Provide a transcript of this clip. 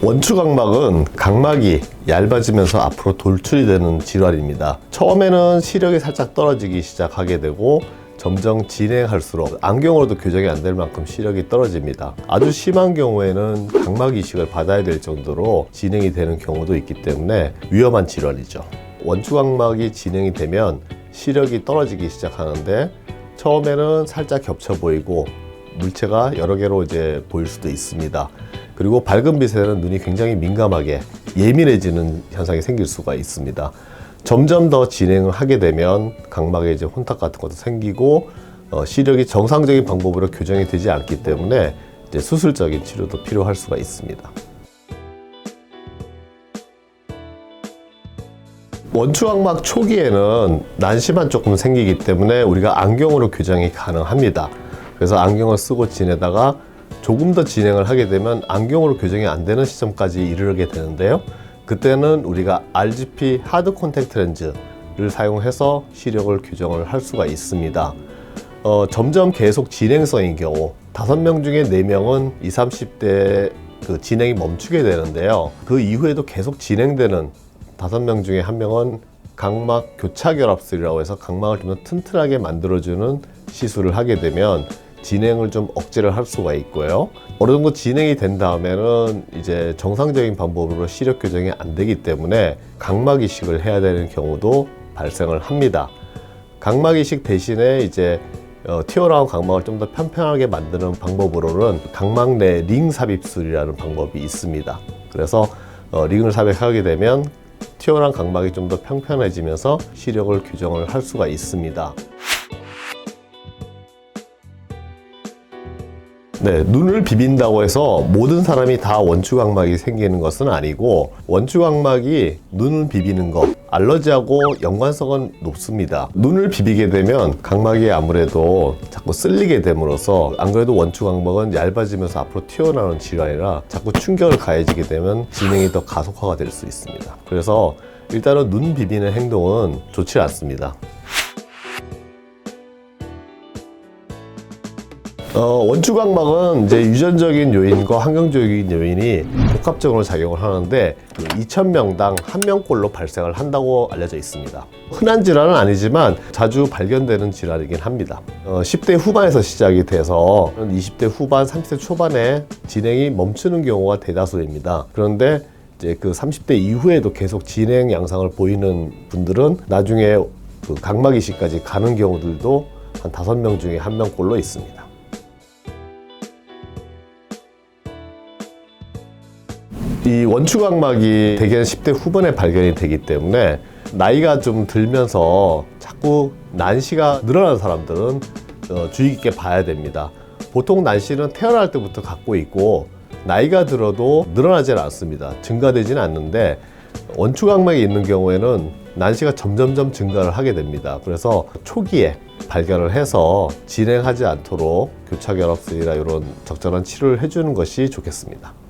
원추 각막은 각막이 얇아지면서 앞으로 돌출이 되는 질환입니다. 처음에는 시력이 살짝 떨어지기 시작하게 되고 점점 진행할수록 안경으로도 교정이 안 될 만큼 시력이 떨어집니다. 아주 심한 경우에는 각막 이식을 받아야 될 정도로 진행이 되는 경우도 있기 때문에 위험한 질환이죠. 원추각막이 진행이 되면 시력이 떨어지기 시작하는데 처음에는 살짝 겹쳐 보이고 물체가 여러 개로 이제 보일 수도 있습니다. 그리고 밝은 빛에는 눈이 굉장히 민감하게 예민해지는 현상이 생길 수가 있습니다. 점점 더 진행을 하게 되면 각막에 이제 혼탁 같은 것도 생기고 어, 시력이 정상적인 방법으로 교정이 되지 않기 때문에 이제 수술적인 치료도 필요할 수가 있습니다. 원추각막 초기에는 난시만 조금 생기기 때문에 우리가 안경으로 교정이 가능합니다. 그래서 안경을 쓰고 지내다가 조금 더 진행을 하게 되면 안경으로 교정이 안 되는 시점까지 이르게 되는데요. 그때는 우리가 RGP 하드 콘택트 렌즈를 사용해서 시력을 교정을 할 수가 있습니다. 어, 점점 계속 진행성인 경우 다섯 명 중에 네명은 20, 30대 그 진행이 멈추게 되는데요. 그 이후에도 계속 진행되는 다섯 명 중에 한 명은 각막 교차 결합술이라고 해서 각막을 좀 더 튼튼하게 만들어주는 시술을 하게 되면 진행을 좀 억제를 할 수가 있고요. 어느 정도 진행이 된 다음에는 이제 정상적인 방법으로 시력 교정이 안 되기 때문에 각막 이식을 해야 되는 경우도 발생을 합니다. 각막 이식 대신에 이제 어, 튀어나온 각막을 좀 더 편편하게 만드는 방법으로는 각막 내 링 삽입술이라는 방법이 있습니다. 그래서 어, 링을 삽입하게 되면 튀어나온 각막이 좀 더 평편해지면서 시력을 교정을 할 수가 있습니다. 네, 눈을 비빈다고 해서 모든 사람이 다 원추각막이 생기는 것은 아니고 원추각막이 눈을 비비는 것, 알러지하고 연관성은 높습니다. 눈을 비비게 되면 각막이 아무래도 자꾸 쓸리게 됨으로써 안 그래도 원추각막은 얇아지면서 앞으로 튀어나오는 질환이라 자꾸 충격을 가해지게 되면 진행이 더 가속화가 될 수 있습니다. 그래서 일단은 눈 비비는 행동은 좋지 않습니다. 어, 원추각막은 이제 유전적인 요인과 환경적인 요인이 복합적으로 작용을 하는데 2,000명당 한 명꼴로 발생을 한다고 알려져 있습니다. 흔한 질환은 아니지만 자주 발견되는 질환이긴 합니다. 어, 10대 후반에서 시작이 돼서 20대 후반, 30대 초반에 진행이 멈추는 경우가 대다수입니다. 그런데 이제 그 30대 이후에도 계속 진행 양상을 보이는 분들은 나중에 그 각막 이식까지 가는 경우들도 한 5명 중에 한 명꼴로 있습니다. 이 원추각막이 대개는 10대 후반에 발견이 되기 때문에 나이가 좀 들면서 자꾸 난시가 늘어나는 사람들은 어, 주의 깊게 봐야 됩니다. 보통 난시는 태어날 때부터 갖고 있고 나이가 들어도 늘어나지는 않습니다. 증가되지는 않는데 원추각막이 있는 경우에는 난시가 점점점 증가를 하게 됩니다. 그래서 초기에 발견을 해서 진행하지 않도록 교차결합술이나 이런 적절한 치료를 해주는 것이 좋겠습니다.